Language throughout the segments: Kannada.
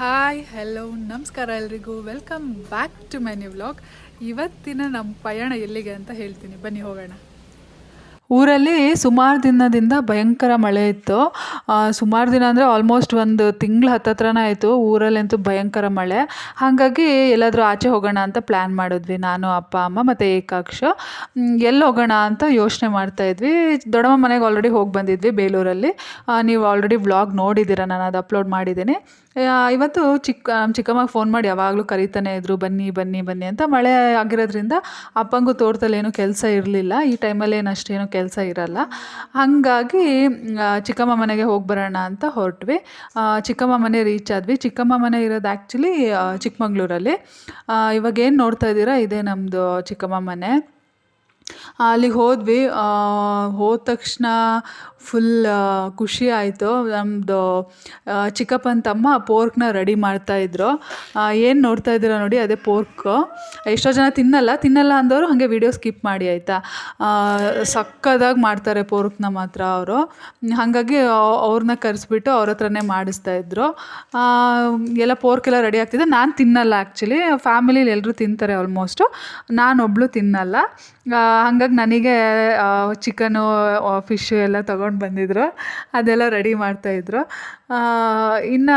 ಹಾಯ್ ಹಲೋ ನಮಸ್ಕಾರ ಎಲ್ರಿಗೂ. Welcome back to my new vlog ಇವತ್ತಿನ ನಮ್ಮ ಪಯಣ ಎಲ್ಲಿಗೆ ಅಂತ ಹೇಳ್ತೀನಿ. ಬನ್ನಿ, ಹೋಗೋಣ. ಊರಲ್ಲಿ ಸುಮಾರು ದಿನದಿಂದ ಭಯಂಕರ ಮಳೆ ಇತ್ತು. ಸುಮಾರು ದಿನ ಅಂದರೆ ಆಲ್ಮೋಸ್ಟ್ ಒಂದು ತಿಂಗಳು ಹತ್ತತ್ರನೇ ಆಯಿತು. ಊರಲ್ಲಂತೂ ಭಯಂಕರ ಮಳೆ. ಹಾಗಾಗಿ ಎಲ್ಲಾದರೂ ಆಚೆ ಹೋಗೋಣ ಅಂತ ಪ್ಲ್ಯಾನ್ ಮಾಡಿದ್ವಿ. ನಾನು, ಅಪ್ಪ, ಅಮ್ಮ ಮತ್ತು ಏಕಾಕ್ಷ. ಎಲ್ಲಿ ಹೋಗೋಣ ಅಂತ ಯೋಚನೆ ಮಾಡ್ತಾಯಿದ್ವಿ ದೊಡ್ಡಮ್ಮ ಮನೆಗೆ ಆಲ್ರೆಡಿ ಹೋಗಿ ಬಂದಿದ್ವಿ ಬೇಲೂರಲ್ಲಿ. ನೀವು ಆಲ್ರೆಡಿ ವ್ಲಾಗ್ ನೋಡಿದ್ದೀರ. ನಾನು ಅದು ಅಪ್ಲೋಡ್ ಮಾಡಿದ್ದೀನಿ. ಇವತ್ತು ಚಿಕ್ಕ ಚಿಕ್ಕಮ್ಮಗೆ ಫೋನ್ ಮಾಡಿ ಯಾವಾಗಲೂ ಕರೀತಾನೆ ಇದ್ರು, ಬನ್ನಿ ಬನ್ನಿ ಬನ್ನಿ ಅಂತ ಮಳೆ ಆಗಿರೋದ್ರಿಂದ ಅಪ್ಪಂಗೂ ತೋಟದಲ್ಲಿ ಏನೂ ಕೆಲಸ ಇರಲಿಲ್ಲ. ಈ ಟೈಮಲ್ಲಿ ಏನು ಅಷ್ಟೇನು ಕೆಲಸ ಇರಲ್ಲ. ಹಾಗಾಗಿ ಚಿಕ್ಕಮ್ಮ ಮನೆಗೆ ಹೋಗಿ ಬರೋಣ ಅಂತ ಹೊರಟ್ವಿ. ಚಿಕ್ಕಮ್ಮ ಮನೆ ರೀಚ್ ಆದ್ವಿ. ಚಿಕ್ಕಮ್ಮ ಮನೆ ಇರೋದು ಆ್ಯಕ್ಚುಲಿ ಚಿಕ್ಕಮಂಗ್ಳೂರಲ್ಲಿ. ಇವಾಗ ಏನು ನೋಡ್ತಾ ಇದ್ದೀರಾ? ಇದೇ ನಮ್ಮದು ಚಿಕ್ಕಮ್ಮ ಮನೆ. ಅಲ್ಲಿಗೆ ಹೋದ್ವಿ. ಹೋದ ತಕ್ಷಣ ಫುಲ್ ಖುಷಿ ಆಯಿತು. ನಮ್ಮದು ಚಿಕ್ಕಪ್ಪನ ತಮ್ಮ ಪೋರ್ಕ್ನ ರೆಡಿ ಮಾಡ್ತಾಯಿದ್ರು ಏನು ನೋಡ್ತಾ ಇದ್ದೀರ ನೋಡಿ, ಅದೇ ಪೋರ್ಕು. ಎಷ್ಟೋ ಜನ ತಿನ್ನಲ್ಲ ತಿನ್ನಲ್ಲ ಅಂದವರು ಹಾಗೆ ವಿಡಿಯೋ ಸ್ಕಿಪ್ ಮಾಡಿ ಆಯಿತಾ. ಸಕ್ಕದಾಗಿ ಮಾಡ್ತಾರೆ ಪೋರ್ಕ್ನ ಮಾತ್ರ ಅವರು. ಹಾಗಾಗಿ ಅವ್ರನ್ನ ಕರೆಸ್ಬಿಟ್ಟು ಅವ್ರ ಹತ್ರನೇ ಮಾಡಿಸ್ತಾ ಇದ್ರು. ಎಲ್ಲ ಪೋರ್ಕ್ ಎಲ್ಲ ರೆಡಿ ಆಗ್ತಿದೆ. ನಾನು ತಿನ್ನಲ್ಲ ಆ್ಯಕ್ಚುಲಿ ಫ್ಯಾಮಿಲಿಲಿ ಎಲ್ಲರೂ ತಿಂತಾರೆ ಆಲ್ಮೋಸ್ಟು ನಾನೊಬ್ಳು ತಿನ್ನಲ್ಲ. ಹಾಗಾಗಿ ನನಗೆ ಚಿಕನು ಫಿಶ್ಶು ಎಲ್ಲ ತೊಗೊಂಡು ಬಂದಿದ್ರು. ಅದೆಲ್ಲ ರೆಡಿ ಮಾಡ್ತಾಯಿದ್ರು ಇನ್ನು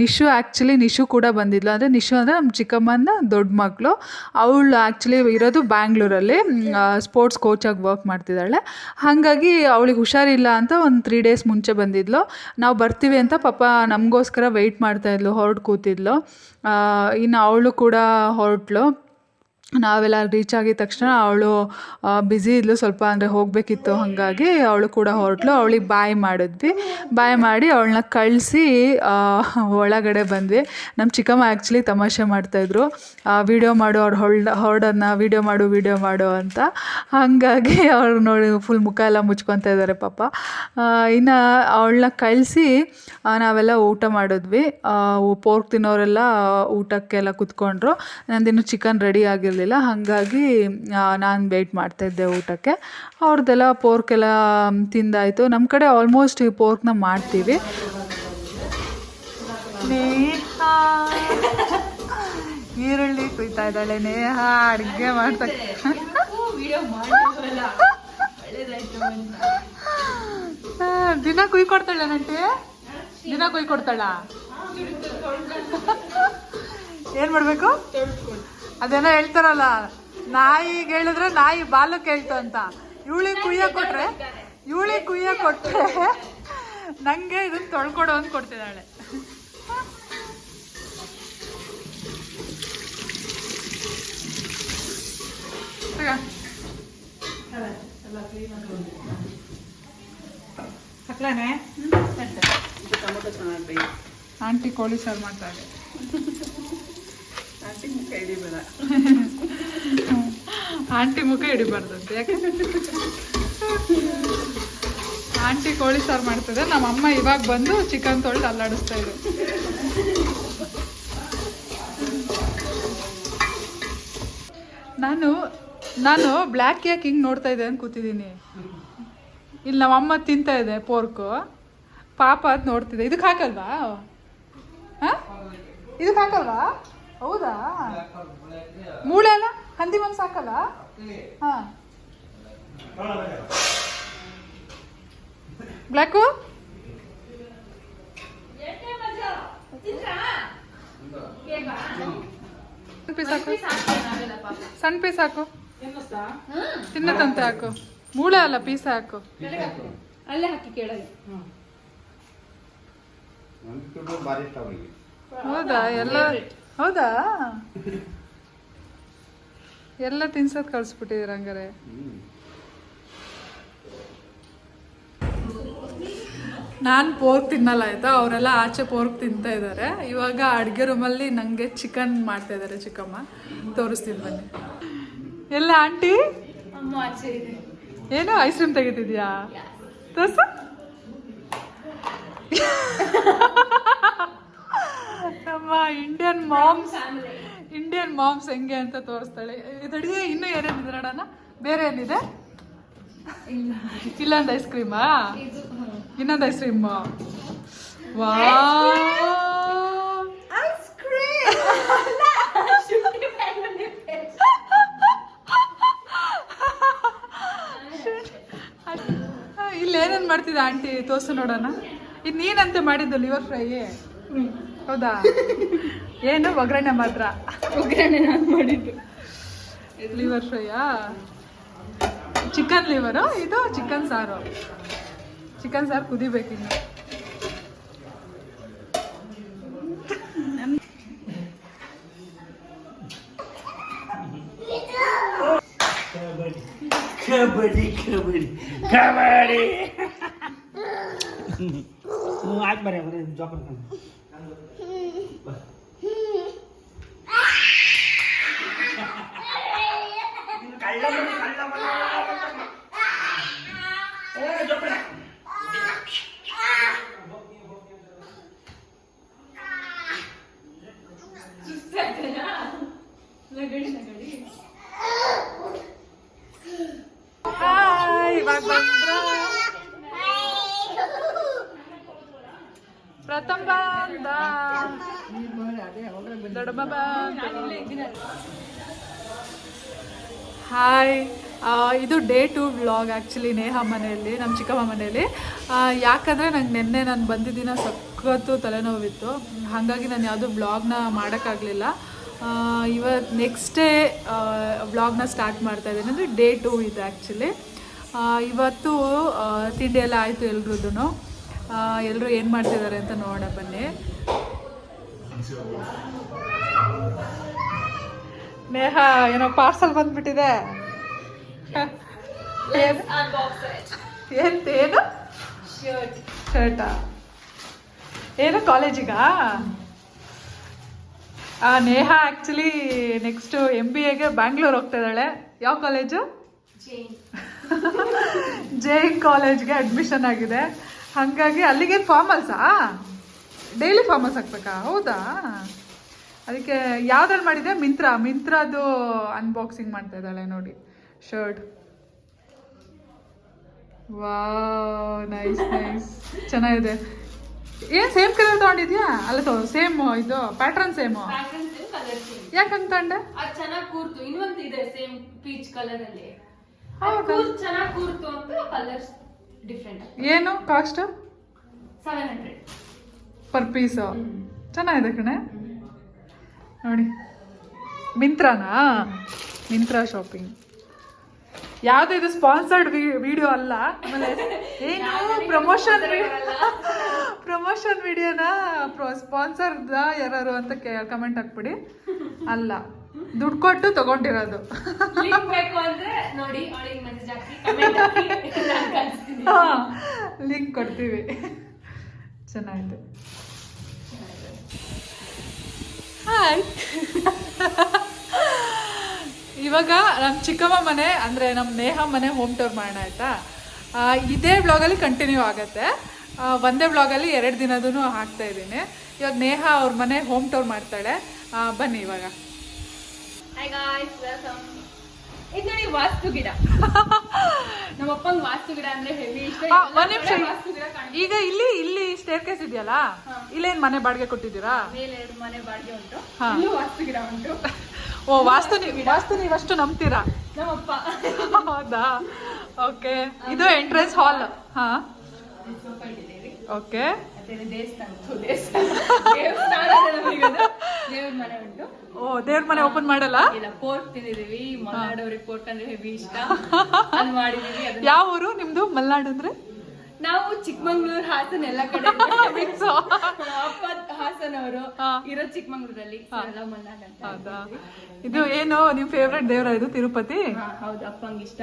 ನಿಶು ಆ್ಯಕ್ಚುಲಿ ನಿಶು ಕೂಡ ಬಂದಿದ್ಲು. ಅಂದರೆ ನಿಶು ಅಂದರೆ ನಮ್ಮ ಚಿಕ್ಕಮ್ಮನ ದೊಡ್ಡ ಮಗಳು. ಅವಳು ಆ್ಯಕ್ಚುಲಿ ಇರೋದು ಬ್ಯಾಂಗ್ಳೂರಲ್ಲಿ. ಸ್ಪೋರ್ಟ್ಸ್ ಕೋಚಾಗಿ ವರ್ಕ್ ಮಾಡ್ತಿದ್ದಾಳೆ. ಹಾಗಾಗಿ ಅವಳಿಗೆ ಹುಷಾರಿಲ್ಲ ಅಂತ ಒಂದು ತ್ರೀ ಡೇಸ್ ಮುಂಚೆ ಬಂದಿದ್ಲು. ನಾವು ಬರ್ತೀವಿ ಅಂತ ಪಾಪ ನಮಗೋಸ್ಕರ ವೆಯ್ಟ್ ಮಾಡ್ತಾಯಿದ್ಲು ಹೊರಟು ಕೂತಿದ್ಲು. ಇನ್ನು ಅವಳು ಕೂಡ ಹೊರಟ್ಲು ನಾವೆಲ್ಲ ರೀಚ್ ಆಗಿದ ತಕ್ಷಣ ಅವಳು ಬ್ಯುಸಿ ಇದ್ಲು ಸ್ವಲ್ಪ ಅಂದರೆ ಹೋಗಬೇಕಿತ್ತು ಹಾಗಾಗಿ ಅವಳು ಕೂಡ ಹೊರಟ್ಲು. ಅವಳಿಗೆ ಬಾಯ್ ಮಾಡಿದ್ವಿ. ಬಾಯ್ ಮಾಡಿ ಅವಳನ್ನ ಕಳಿಸಿ ಒಳಗಡೆ ಬಂದ್ವಿ. ನಮ್ಮ ಚಿಕ್ಕಮ್ಮ ಆ್ಯಕ್ಚುಲಿ ತಮಾಷೆ ಮಾಡ್ತಾಯಿದ್ರು ವೀಡಿಯೋ ಮಾಡು, ಅವ್ರು ಹೊಳ್ಳ ಹೊರಡೋದನ್ನ ವೀಡಿಯೋ ಮಾಡು ವೀಡಿಯೋ ಮಾಡು ಅಂತ. ಹಾಗಾಗಿ ಅವ್ರು ನೋಡಿ ಫುಲ್ ಮುಖ ಎಲ್ಲ ಮುಚ್ಕೊತಾ ಇದ್ದಾರೆ ಪಾಪ. ಇನ್ನು ಅವಳನ್ನ ಕಳಿಸಿ ನಾವೆಲ್ಲ ಊಟ ಮಾಡಿದ್ವಿ. ಪೋರ್ಕ್ ತಿನ್ನೋರೆಲ್ಲ ಊಟಕ್ಕೆಲ್ಲ ಕುತ್ಕೊಂಡ್ರು. ನಂದಿನ್ನು ಚಿಕನ್ ರೆಡಿ ಆಗಿರಲಿಲ್ಲ. ಹಾಗಾಗಿ ನಾನು ವೆಯ್ಟ್ ಮಾಡ್ತಾಯಿದ್ದೆ ಊಟಕ್ಕೆ. ಅವ್ರದ್ದೆಲ್ಲ ಪೋರ್ಕ್ ಎಲ್ಲ ತಿಂದಾಯಿತು. ನಮ್ಮ ಕಡೆ ಆಲ್ಮೋಸ್ಟ್ ಈ ಪೋರ್ಕ್ನ ಮಾಡ್ತೀವಿ. ನೇಹ. ಈರುಳ್ಳಿ ಕುಯ್ತಾ ಇದ್ದಾಳೆ ನೇಹ. ಅಡುಗೆ ಮಾಡ್ತಾ ದಿನ ಕುಯ್ ಕೊಡ್ತಾಳೆ ನಂಟೆ ದಿನ ಕುಯ್ ಕೊಡ್ತಾಳ? ಏನ್ ಮಾಡ್ಬೇಕು? ಅದೇನೋ ಹೇಳ್ತಾರಲ್ಲ ನಾಯಿಗೆ ಹೇಳಿದ್ರೆ ನಾಯಿ ಬಾಲು ಹೇಳ್ತು ಅಂತ. ಇವಳಿಗೆ ಕುಯ್ಯ ಕೊಟ್ರೆ ಇವಳಿಗೆ ಕುಯ್ಯ ಕೊಟ್ರೆ ನಂಗೆ ಇದನ್ನ ತೊಳ್ಕೊಡು ಅಂತ ಕೊಡ್ತಿದ್ದಾಳೆ. ಆಂಟಿ ಕೋಳಿ ಸಾರು ಮಾಡ್ತಾರೆ ಆಂಟಿ ಮುಖ ಹಿಡಿಬಾರ್ದಂತೆ, ಯಾಕೆ? ಆಂಟಿ ಕೋಳಿ ಸಾರು ಮಾಡ್ತಿದ್ರೆ ನಮ್ಮ ಅಮ್ಮ ಇವಾಗ ಬಂದು ಚಿಕನ್ ತೊಳೆದು ಅಲ್ಲಾಡಿಸ್ತಾ ಇದ್ರು. ನಾನು ನಾನು ಬ್ಲ್ಯಾಕ್ ಯಾಕೆ ಹಿಂಗೆ ನೋಡ್ತಾ ಇದ್ದೆ ಅಂತ ಕೂತಿದ್ದೀನಿ. ಇಲ್ಲಿ ನಮ್ಮ ಅಮ್ಮ ತಿಂತಾ ಇದೆ ಪೋರ್ಕು ಪಾಪ ಅದು ನೋಡ್ತಿದೆ. ಇದಕ್ಕೆ ಹಾಕಲ್ವಾ? ಹಾಂ? ಇದಕ್ಕೆ ಹಾಕಲ್ವಾ? ಹೌದಾ? ಮೂಳೆ ಅಲ್ಲ ಹಂದಿ ಮಾಂಸ ಸಾಕಲ್ಲ? ಹಾಂ. ಬ್ಲ್ಯಾಕು ಸಣ್ಣ ಪೀಸ್ ಹಾಕು. ತಿನ್ನತಂತೆ ಹಾಕು. ಮೂಳೆ ಅಲ್ಲ ಪೀಸ್ ಹಾಕು. ಅಲ್ಲೇ ಹಾಕಿ ಕೇಳಲಿ ಹೌದಾ? ಎಲ್ಲ ಹೌದಾ? ಎಲ್ಲ ತಿನ್ಸೋದು ಕಳಿಸ್ಬಿಟ್ಟಿದ್ದೀರ ಹಂಗಾರೆ. ನಾನು ಪೋರ್ಕ್ ತಿನ್ನಲ್ಲ ಆಯ್ತಾ? ಅವರೆಲ್ಲ ಆಚೆ ಪೋರ್ಕ್ ತಿಂತಾ ಇದ್ದಾರೆ ಇವಾಗ ಅಡುಗೆ ರೂಮಲ್ಲಿ ನನಗೆ ಚಿಕನ್ ಮಾಡ್ತಾ ಇದ್ದಾರೆ ಚಿಕ್ಕಮ್ಮ. ತೋರಿಸ್ತೀನಿ ಬನ್ನಿ. ಎಲ್ಲ ಆಂಟಿ? ಏನು ಐಸ್ ಕ್ರೀಮ್ ತೆಗಿತಿದ್ಯಾ? ತೋರ್ಸು. ನಮ್ಮ ಇಂಡಿಯನ್ ಮಾಮ್ಸ್ ಇಂಡಿಯನ್ ಮಾಮ್ಸ್ ಹೆಂಗೆ ಅಂತ ತೋರಿಸ್ತಾಳೆ. ಇದಡಿಗೆ ಇನ್ನು ಏನೇನು ನೋಡೋಣ ಬೇರೆ ಏನಿದೆ? ಇಲ್ಲೊಂದು ಐಸ್ ಕ್ರೀಮಾ ಇನ್ನೊಂದು ಐಸ್ ಕ್ರೀಮ್ ಇಲ್ಲಿ ಏನೇನು ಮಾಡ್ತಿದ್ದ ಆಂಟಿ? ತೋರ್ಸು ನೋಡೋಣ. ಇದು ನೀನಂತೆ ಮಾಡಿದ್ದು ಲಿವರ್ ಫ್ರೈ ಹೌದಾ? ಏನು? ಒಗ್ಗರಣೆ ಮಾತ್ರ? ಒಗ್ಗರಣೆ ನಾನು ಮಾಡಿದ್ದು. ಲಿವರ್ ಫ್ರೈಯಾ ಚಿಕನ್ ಲಿವರು ಇದು ಚಿಕನ್ ಸಾರು. ಚಿಕನ್ ಸಾರು ಕುದಿಬೇಕಿನ್ನು ಕಬಡ್ಡಿ ಕಬಡ್ಡಿ ಕಬಡ್ಡಿ. ಬರ್ರಿ ಬರ್ರಿ ಜೋಪಾನ ಕಳ್ಳ ಮನೆ, ಕಳ್ಳ ಮನೆ. ಏ, ಜೋಪಾನ. ನಗಡಿ ನಗಡಿ ಹಾಯ್ ಇವಾಗ ಬಂದ್ರ ಪ್ರಥಮ ಬಂದ ದೊಡ್ಡಮ್ಮ ಬಂದ. ಹಾಯ್ ಇದು day two vlog actually Neha ಮನೆಯಲ್ಲಿ ನಮ್ಮ ಚಿಕ್ಕಮ್ಮ ಮನೆಯಲ್ಲಿ. ಯಾಕಂದರೆ ನಂಗೆ ನಿನ್ನೆ ನಾನು ಬಂದಿದ್ದಿನ ಸಖತ್ತು ತಲೆನೋವಿತ್ತು. ಹಾಗಾಗಿ ನಾನು ಯಾವುದೂ ವ್ಲಾಗ್ನ ಮಾಡೋಕ್ಕಾಗಲಿಲ್ಲ. ಇವತ್ತು ನೆಕ್ಸ್ಟ್ ಡೇ ವ್ಲಾಗ್ನ ಸ್ಟಾರ್ಟ್ ಮಾಡ್ತಾ ಇದ್ದೀನಿ. ಅಂದರೆ ಡೇ ಟು ಇದು ಆ್ಯಕ್ಚುಲಿ ಇವತ್ತು ತಿಂಡಿ ಎಲ್ಲ ಆಯಿತು ಎಲ್ರದ್ದು ಎಲ್ಲರೂ ಏನು ಮಾಡ್ತಿದ್ದಾರೆ ಅಂತ ನೋಡೋಣ ಬನ್ನಿ. ನೇಹ ಏನೋ ಪಾರ್ಸಲ್ ಬಂದ್ಬಿಟ್ಟಿದೆ. ಏನು ಏನ್? ಶರ್ಟ್ ಏನು ಕಾಲೇಜಿಗಾ ಆ, ನೇಹ ಆ್ಯಕ್ಚುಲಿ ನೆಕ್ಸ್ಟು ಎಂ ಬಿ ಎಗೆ ಬ್ಯಾಂಗ್ಳೂರ್ ಹೋಗ್ತಾ ಇದ್ದಾಳೆ. ಯಾವ ಕಾಲೇಜು ಜೆ ಜೆ ಕಾಲೇಜ್ಗೆ ಅಡ್ಮಿಷನ್ ಆಗಿದೆ. ಹಾಗಾಗಿ ಅಲ್ಲಿಗೆ ಫಾರ್ಮಲ್ಸಾ ಡೈಲಿ ಫಾರ್ಮಲ್ಸ್ ಹಾಕ್ಬೇಕಾ? ಹೌದಾ? ಅದಕ್ಕೆ ಯಾವ್ದ್ರಲ್ಲಿ ಮಾಡಿದೆ ಮಿಂತ್ರ. ಮಿಂತ್ರದ್ದು ಅನ್ಬಾಕ್ಸಿಂಗ್ ಮಾಡ್ತಾ ಇದ್ದಾಳೆ ನೋಡಿ. ಶರ್ಟ್ ವಾವ್ ನೈಸ್ ನೈಸ್ ಚೆನ್ನಾಗಿದೆ. ಏನು ಸೇಮ್ ಕಲರ್ ತಗೊಂಡಿದ್ಯಾ? ಅಲ್ಲ ಸೇಮ್ ಇದು ಪ್ಯಾಟ್ರನ್ ಸೇಮು ಯಾಕೆ ಹಂಗೆ ತಗೊಂಡೆ? ಅದು ಚೆನ್ನಾಗಿ ಕೂರ್ತು. ಇನ್ನೊಂದು ಇದೆ ಸೇಮ್ ಪೀಚ್ ಕಲರ್ ಅಲ್ಲಿ? ಚೆನ್ನಾಗಿ ಕೂರ್ತು ಅಂತ ಕಲರ್ಸ್ ಡಿಫ್ರೆಂಟ್ ಏನು cost seven hundred per piece ಚೆನ್ನಾಗಿದೆ ಕಣೆ. ನೋಡಿ. ಮಿಂತ್ರಾನಾ? ಮಿಂತ್ರಾ ಶಾಪಿಂಗ್ ಯಾವ್ದು ಇದು ಸ್ಪಾನ್ಸರ್ಡ್ ವಿಡಿಯೋ ಅಲ್ಲ? ಆಮೇಲೆ ಏನು ಪ್ರಮೋಷನ್ ಪ್ರಮೋಷನ್ ವಿಡಿಯೋನ ಸ್ಪಾನ್ಸರ್ದ ಯಾರು ಅಂತ ಕಮೆಂಟ್ ಹಾಕ್ಬಿಡಿ. ಅಲ್ಲ. ದುಡ್ಡು ಕೊಟ್ಟು ತಗೊಂಡಿರೋದು. ಲಿಂಕ್ ಕೊಡ್ತೀವಿ. ಅಂದ್ರೆ ನೋಡಿ ಅವಳಿಗೆ ಮೆಸೇಜ್ ಹಾಕಿ ಕಮೆಂಟ್ ಹಾಕಿ ನಾನು ಕಳಿಸ್ತೀನಿ ಲಿಂಕ್ ಕೊಡ್ತೀವಿ ಚೆನ್ನಾಗಿದೆ ಹಾಯ್ ಇವಾಗ ನಮ್ಮ ಚಿಕ್ಕಮ್ಮ ಮನೆ, ಅಂದರೆ ನಮ್ಮ ನೇಹ ಮನೆ ಹೋಮ್ ಟೂರ್ ಮಾಡೋಣ ಆಯಿತಾ? ಇದೇ ಬ್ಲಾಗಲ್ಲಿ ಕಂಟಿನ್ಯೂ ಆಗುತ್ತೆ. ಒಂದೇ ಬ್ಲಾಗಲ್ಲಿ ಎರಡು ದಿನದೂ ಹಾಕ್ತಾ ಇದ್ದೀನಿ. ಇವಾಗ ನೇಹ ಅವ್ರ ಮನೆ ಹೋಮ್ ಟೂರ್ ಮಾಡ್ತಾಳೆ. ಬನ್ನಿ ಇವಾಗ. ಗಾಯ್ಸ್ ವೆಲ್ಕಮ್ ಇದು ನೋಡಿ ವಾಸ್ತು ಗಿಡ. ನಮ್ಮಪ್ಪನ ಅಪ್ಪಂಗ್ ವಾಸ್ತು ಗಿಡ ಅಂದ್ರೆ ಹೆವಿ ಇಷ್ಟ ಆ, ಒಂದ್ ನಿಮಿಷ ವಾಸ್ತು ಗಿಡ ಈಗ ಇಲ್ಲಿ ಇಲ್ಲಿ ಸ್ಟೇರ್ ಕೇಸ್ ಇದೆಯಲ್ಲ ಇಲ್ಲೇನ್ ಮನೆ ಬಾಡಿಗೆ ಕೊಟ್ಟಿದ್ದೀರಾ? ಮೇಲೆ ಎರಡು ಮನೆ ಬಾಡಿಗೆ ಉಂಟು. ಹಾ. ಇಲ್ಲೂ ವಾಸ್ತು ಗಿಡ ಉಂಟು. ಓ ವಾಸ್ತು ನೀವು ವಾಸ್ತು ನೀವಷ್ಟು ನಂಬ್ತೀರಾ? ನಮ್ಮಪ್ಪ. ಹೌದಾ? ಓಕೆ ಇದು ಎಂಟ್ರೆನ್ಸ್ ಹಾಲ್ ಹಾ. ಸೋಫಾ ಇಟ್ಟಿದ್ದೀವಿ ಓಕೆ ಇದು ದೇವಸ್ಥಾನ ದೇವಸ್ಥಾನ. ಅಲ್ಲ. ದೇವ್ರ ಮನೆ ಉಂಟು. ಓ ದೇವ್ರ ಮನೆ ಓಪನ್ ಮಾಡಲ್ಲ? ಇಲ್ಲ ಪೋರ್ಕ್ ತಿಂದಿದೀವಿ ಮಲ್ನಾಡವ್ರಿಗೆ ಕೋರ್ಟ್ ಅಂದ್ರೆ ಹೆವಿ ಇಷ್ಟ. ಅದ್ ಮಾಡಿದೀವಿ ಯಾವ ಊರು ನಿಮ್ದು? ಮಲ್ನಾಡು ಅಂದ್ರೆ? ನಾವು ಚಿಕ್ಕಮಂಗ್ಳೂರ್ ಹಾಸನ ಎಲ್ಲ ಕಡೆ. ಅಪ್ಪ ಹಾಸನ ಅವರು. ಇರೋ ಚಿಕ್ಕಮಂಗ್ಳೂರಲ್ಲಿ ಹೌದಾ? ಇದು ಏನು ನಿಮ್ ಫೇವ್ರೆಟ್ ದೇವ್ರ ಇದು ತಿರುಪತಿ? ಹೌದು ಅಪ್ಪಂಗೆ ಇಷ್ಟ?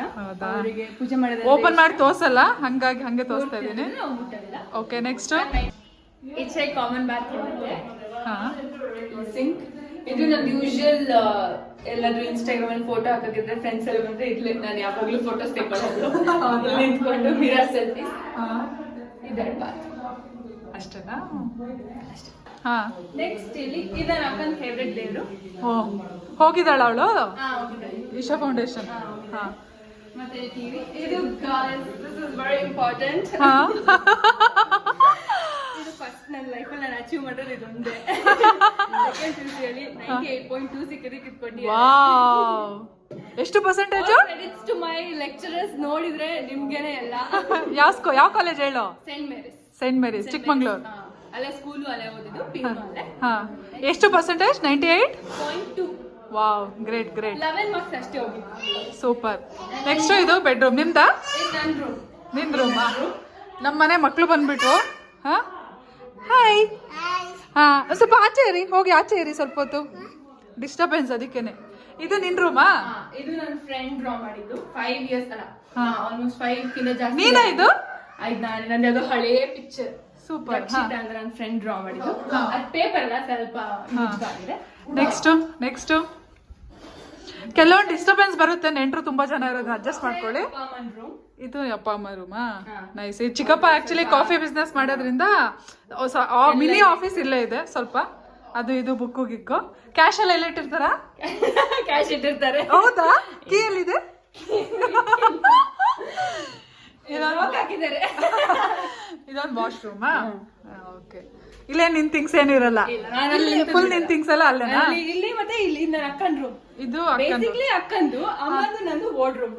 ಅವರಿಗೆ ಪೂಜೆ ಮಾಡಿದ್ರೆ ಓಪನ್ ಮಾಡಿ ತೋರ್ಸಲ್ಲ? ಹಂಗಾಗಿ ಹಂಗೆ ತೋರಿಸ್ತಾ ಇದ್ದೀನಿ. Okay next it's I common ಹಾ ಸಿಂಕ್ ಇದು ನಮ್ದು ಯೂಶುವಲ್ ಎಲ್ಲಾದ್ರೂ ಇನ್ಸ್ಟಾಗ್ರಾಮ್ ಅಲ್ಲಿ ಫೋಟೋ ಹಾಕಿದ್ರೆ ಫ್ರೆಂಡ್ಸ್ ಎಲ್ಲ ಬಂದ್ರೆ ಇರ್ಲಿ ನಾನು ಯಾವಾಗ್ಲೂ ಫೋಟೋಸ್ ತೆಕ್ಕೊಳ್ಳೋದು. ನಿಂತ್ಕೊಂಡು ಮಿರರ್ ಸೆಲ್ಫಿ ಹಾ. ಇದರ ಬಾತ್ ಅಷ್ಟೇನಾ? ಹಾ. ನೆಕ್ಸ್ಟ್ ಇಲ್ಲಿ ಇದು ನನ್ನ ಅಪ್ಪನ ಫೇವ್ರೆಟ್ ದೇವರು. ಓ ಹೋಗಿದ್ದಾಳ ಅವಳು? ಈಶಾ ಫೌಂಡೇಶನ್ ಹಾ ಮತ್ತೆ ಟಿವಿ. ಇದು girls this is very important ಹಾ. ನನ್ನ ಲೈಫಲ್ಲಿ ನಾನು ಅಚೀವ್ ಮಾಡೋದು ಇದೊಂದೇ. ಸೆಕೆಂಡ್ ಪಿಯುಸಿಯಲ್ಲಿ ನೈಂಟಿ ಏಟ್ ಪಾಯಿಂಟ್ ಟೂ ಸಿಕ್ಕಿದ್ದಕ್ಕೆ ವಾವ್. ಎಷ್ಟು percentage credits to my lecturers ನೋಡಿದ್ರೆ ನಿಮ್ಗೆನೆ ಎಲ್ಲ. ಯಾವ ಸ್ಕೂ ಯಾವ ಕಾಲೇಜ್ ಹೇಳು? Saint Mary's Saint Mary's Chikmagalur ಅಲ್ಲೇ ಸ್ಕೂಲು ಅಲ್ಲೇ ಓದಿದ್ದು ಪಿ ಅಲ್ಲೇ. ಹಾ. ಎಷ್ಟು percentage ninety eight point two wow great great eleven marks ಅಷ್ಟೇ ಹೋಗಿದ್ದು ಸೂಪರ್ ನೆಕ್ಸ್ಟ್ ಇದು ಬೆಡ್ರೂಮ್ ನಿಮ್ದಾ? ನನ್ನ ರೂಮ್ ನಿನ್ ರೂಮಾ ನಮ್ಮ ಮನೆ ಮಕ್ಕಳು ಬಂದ್ಬಿಟ್ರು. ಹಾ? ಹಾ ಸ್ವಲ್ಪ ಆಚೆ ಇರಿ ಹೋಗಿ ಆಚೆ ಇರಿ ಸ್ವಲ್ಪ ಹೊತ್ತು. ಡಿಸ್ಟರ್ಬೆನ್ಸ್ ಅದಕ್ಕೇನೆ. ಇದು ನಿನ್ ರೂಮಾ ಇದು ನನ್ನ ಫ್ರೆಂಡ್ ಡ್ರಾ ಮಾಡಿದ್ದು. ಫೈವ್ ಇಯರ್ಸ್ ಅಲ್ಲ. ಆಲ್ಮೋಸ್ಟ್ ಫೈವ್ ಕಿಲೋ ಜಾಸ್ತಿ ನೀನಾ ಇದು? ಆಯ್ತು ನಾನು ನಂದು ಅದು ಹಳೇ ಪಿಕ್ಚರ್ ಸೂಪರ್ ಅಂದ್ರೆ ನನ್ನ ಫ್ರೆಂಡ್ ಡ್ರಾ ಮಾಡಿದ್ದು. ಅದು ಪೇಪರ್ ಸ್ವಲ್ಪ ನೆಕ್ಸ್ಟ್ ನೆಕ್ಸ್ಟ್ ಕೆಲವೊಂದು ಡಿಸ್ಟರ್ಬೆನ್ಸ್ ಬರುತ್ತೆ ನೆಂಟರು ತುಂಬಾ ಜನ ಇರೋದು ಅಡ್ಜಸ್ಟ್ ಮಾಡ್ಕೊಳ್ಳಿ. ರೂಮ್ ಇದು ಅಪ್ಪ ಅಮ್ಮ ರೂಮಾ ನೈಸ್ ಈ ಚಿಕ್ಕಪ್ಪ ಆಕ್ಚುಲಿ ಕಾಫಿ ಬಿಸ್ನೆಸ್ ಮಾಡೋದ್ರಿಂದ ಮಿನಿ ಆಫೀಸ್ ಇಲ್ಲೇ ಇದೆ ಸ್ವಲ್ಪ. ಅದು ಇದು ಬುಕ್ಕು ಗಿಕ್ಕು ಕ್ಯಾಶ್ ಅಲ್ಲಿ ಎಲ್ಲ ಇಟ್ಟಿರ್ತಾರಾ? ಕ್ಯಾಶ್ ಇಟ್ಟಿರ್ತಾರೆ. ಹೌದಾ? ಕೀ ಎಲ್ಲಿದೆ ಇದೊಂದು ವಾಶ್ರೂಮಾ ಓಕೆ ಇಲ್ಲೇ ನಿನ್ ಥಿಂಗ್ಸ್ ಏನಿರಲ್ಲ ಫುಲ್ ನಿನ್ ಥಿಂಗ್ಸ್ ಎಲ್ಲ ಅಲ್ಲೇನಾ? ಇಲ್ಲಿ ಮತ್ತೆ ಇಲ್ಲಿ ನನ್ನ ಅಕ್ಕನ ರೂಮ್ ಇದು ಅಕ್ಕಂದು. ಬೇಸಿಕ್ಲಿ ಅಕ್ಕಂದು ಅಮ್ಮದು ನಂದು ವಾರ್ಡ್ ರೂಮ್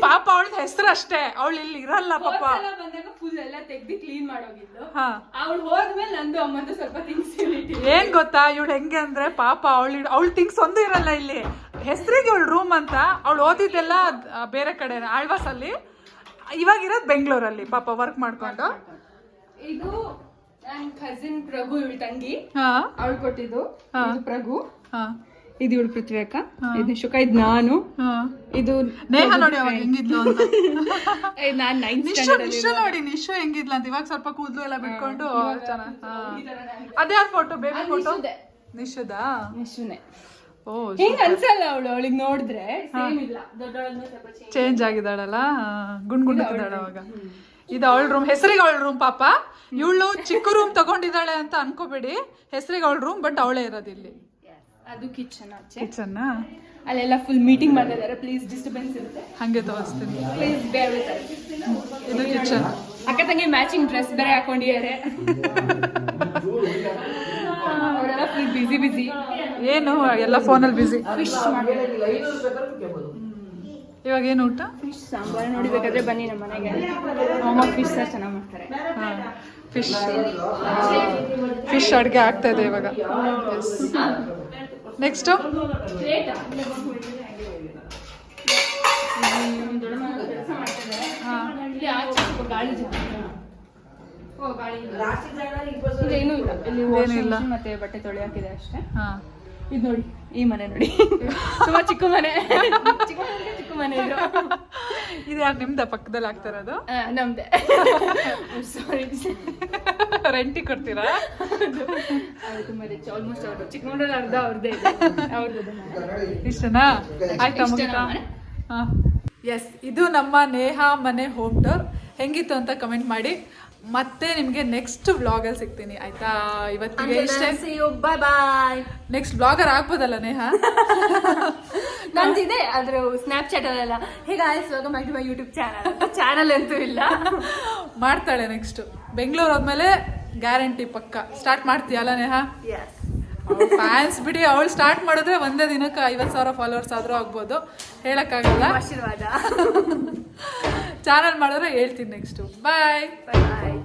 ಪಾಪ ಅವಳ ಹೆಸರು ಅಷ್ಟೇ. ಅವಳು ಇಲ್ಲಿ ಇರಲ್ಲ ಪಾಪ. ಬಂದಾಗ ಫುಲ್ ಎಲ್ಲ ತೆಗ್ದು ಕ್ಲೀನ್ ಮಾಡೋಗಿದ್ದು. ಅವಳು ಹೋದ್ಮೇಲೆ ನಂದು ಅಮ್ಮಂದು ಸ್ವಲ್ಪ ಥಿಂಗ್ಸ್ ಏನ್ ಗೊತ್ತಾ ಇವಳು ಹೆಂಗೆ ಅಂದ್ರೆ ಪಾಪ ಅವಳು ಅವಳು ಥಿಂಗ್ಸ್ ಒಂದು ಇರಲ್ಲ ಇಲ್ಲಿ. ಹೆಸರಿಗೆ ಅವಳು ರೂಮ್ ಅಂತ ಅವಳು ಓದಿದ್ದೆಲ್ಲ ಬೇರೆ ಕಡೆ ಆಳ್ವಾಸ್ ಅಲ್ಲಿ ಇವಾಗ ಇರೋದು ಬೆಂಗಳೂರಲ್ಲಿ ಪಾಪ ವರ್ಕ್ ಮಾಡ್ಕೊಂಡು. ಇದು ನನ್ನ ಕಸಿನ್ ಪ್ರಭು ಇವಳು ತಂಗಿ. ಹಾ. ಅವಳು ಕೊಟ್ಟಿದ್ದು. ಪ್ರಭು. ಹಾ. ಇದು ಇವಳು ಪೃಥ್ವಿಕ ಇದು ಶುಕ ಇದು ನಾನು. ಇದು ನೇಹ ನೋಡಿ ಅವಾಗ ಹೆಂಗಿದ್ಲು ಅಂತ. ನಾನು ನೈನ್ತ್ ನಿಶು ನಿಶು ನೋಡಿ ನಿಶು ಹೆಂಗಿದ್ಲ ಅಂತ. ಇವಾಗ ಸ್ವಲ್ಪ ಕೂದಲು ಎಲ್ಲ ಬಿಟ್ಕೊಂಡು ಅದೇ ಯಾರ ಫೋಟೋ ಬೇಬಿ ಫೋಟೋ ನಿಶುದಾ. ನಿಶುನೆ. ಓ ಹಿಂಗ್ ಅನ್ಸಲ್ಲ ಅವಳು? ಅವಳಿಗೆ ನೋಡಿದ್ರೆ ಚೇಂಜ್ ಆಗಿದ್ದಾಳಲ್ಲ? ಗುಂಡ್ ಗುಂಡಿದ್ದಾಳೆ ಅವಾಗ. ಇದು ಅವಳ ರೂಮ್ ಹೆಸರಿಗೆ ಅವಳ ರೂಮ್ ಪಾಪ. ಇವಳು ಚಿಕ್ಕ ರೂಮ್ ತಗೊಂಡಿದ್ದಾಳೆ ಅಂತ ಅನ್ಕೋಬೇಡಿ. ಹೆಸರಿಗೆ ಅವಳ ರೂಮ್ ಬಟ್ ಅವಳೇ ಇರೋದು ಇಲ್ಲಿ ಅದು ಕಿಚನ್ ಆಚೆ. ಕಿಚನ್ ಅಲ್ಲೆಲ್ಲ ಫುಲ್ ಮೀಟಿಂಗ್ ಮಾಡ್ತಾ ಇದಾರೆ ಪ್ಲೀಸ್ ಡಿಸ್ಟರ್ಬೆನ್ಸ್ ಇರುತ್ತೆ. ಹಂಗೆ ತೋರಿಸ್ತೀನಿ. ಪ್ಲೀಸ್ ಬೇರೆ ಇದು ಕಿಚನ್ ಅಕ್ಕ ತಂಗಿ ಮ್ಯಾಚಿಂಗ್ ಡ್ರೆಸ್ ಬೇರೆ ಹಾಕೊಂಡಿದ್ದಾರೆ. ಅವರೆಲ್ಲ ಫುಲ್ ಬಿಸಿ ಬಿಸಿ ಏನು ಎಲ್ಲ ಫೋನಲ್ಲಿ ಬಿಸಿ ಫಿಶ್ ಇವಾಗ ಏನು ಊಟ? ಫಿಶ್ ಸಾಂಬಾರ್ ನೋಡಿಬೇಕಾದ್ರೆ ಬನ್ನಿ ನಮ್ಮ ಮನೆಗೆ. ಅಮ್ಮ ಫಿಶ್ ಸಾರ್ ಚೆನ್ನಾಗಿ ಮಾಡ್ತಾರೆ. ಫಿಶ್ ಫಿಶ್ ಅಡುಗೆ ಆಗ್ತಾ ಇದೆ ಇವಾಗ. ನೆಕ್ಸ್ಟು machine ಮತ್ತೆ ಬಟ್ಟೆ ತೊಳೆಯಾಕಿದೆ ಅಷ್ಟೇ. ಹಾಂ. ಇದು ನೋಡಿ ಈ ಮನೆ ನೋಡಿ. ತುಂಬಾ ಚಿಕ್ಕ ಮನೆ. ಚಿಕ್ಕ ಮನೆ ಇದು ಯಾರು ನಿಮ್ದ? ಪಕ್ಕದಲ್ಲಿ ಆಗ್ತಿರೋದು ನಮ್ದೆ. ಸಾರಿ ರೆಂಟಿ ಕೊಡ್ತೀರಾ? ಆಲ್ಮೋಸ್ಟ್ ಅವರು ಚಿಕ್ಕಮಂಗ್ಳೂರಲ್ಲಿ ಅರ್ಧ ಅವ್ರದ್ದೇ ಅವ್ರದ್ದು ಇಷ್ಟನಾ? ಆಯ್ತಾ ಮುಗಿತಾ? ಎಸ್ ಇದು ನಮ್ಮ ನೇಹಾ ಮನೆ ಹೋಮ್ ಟೂರ್. ಹೆಂಗಿತ್ತು ಅಂತ ಕಮೆಂಟ್ ಮಾಡಿ. ಮತ್ತೆ ನಿಮಗೆ ನೆಕ್ಸ್ಟ್ ವ್ಲಾಗಲ್ಲಿ ಸಿಗ್ತೀನಿ ಆಯ್ತಾ? ಇವತ್ತಿಗೆ ಇಷ್ಟೇ? ಬಾಯ್ ಬಾಯ್ ನೆಕ್ಸ್ಟ್ ಬ್ಲಾಗರ್ ಆಗ್ಬೋದಲ್ಲ ನೇಹ? ನಂದಿದೆ ಅದ್ರ ಸ್ನ್ಯಾಪ್ಚಾಟ್ ಅಲ್ಲೆಲ್ಲ ಹೇಗೆ ಆಯ್ಸುವಾಗ to my YouTube channel channel ಅಂತೂ ಇಲ್ಲ. ಮಾಡ್ತಾಳೆ ನೆಕ್ಸ್ಟ್ ಬೆಂಗಳೂರು ಹೋದ್ಮೇಲೆ ಗ್ಯಾರಂಟಿ ಪಕ್ಕ. ಸ್ಟಾರ್ಟ್ ಮಾಡ್ತೀಯಲ್ಲ ನೇಹ? ಫ್ಯಾನ್ಸ್ ಬಿಡಿ ಅವಳು ಸ್ಟಾರ್ಟ್ ಮಾಡಿದ್ರೆ ಒಂದೇ ದಿನಕ್ಕೆ ಐವತ್ತು ಸಾವಿರ ಫಾಲೋವರ್ಸ್ ಆದರೂ ಆಗ್ಬೋದು. ಹೇಳೋಕ್ಕಾಗಲ್ಲ. ಆಶೀರ್ವಾದ. ಚಾನಲ್ ಮಾಡಿದ್ರೆ ಹೇಳ್ತೀನಿ ನೆಕ್ಸ್ಟು ಬಾಯ್ ಬಾಯ್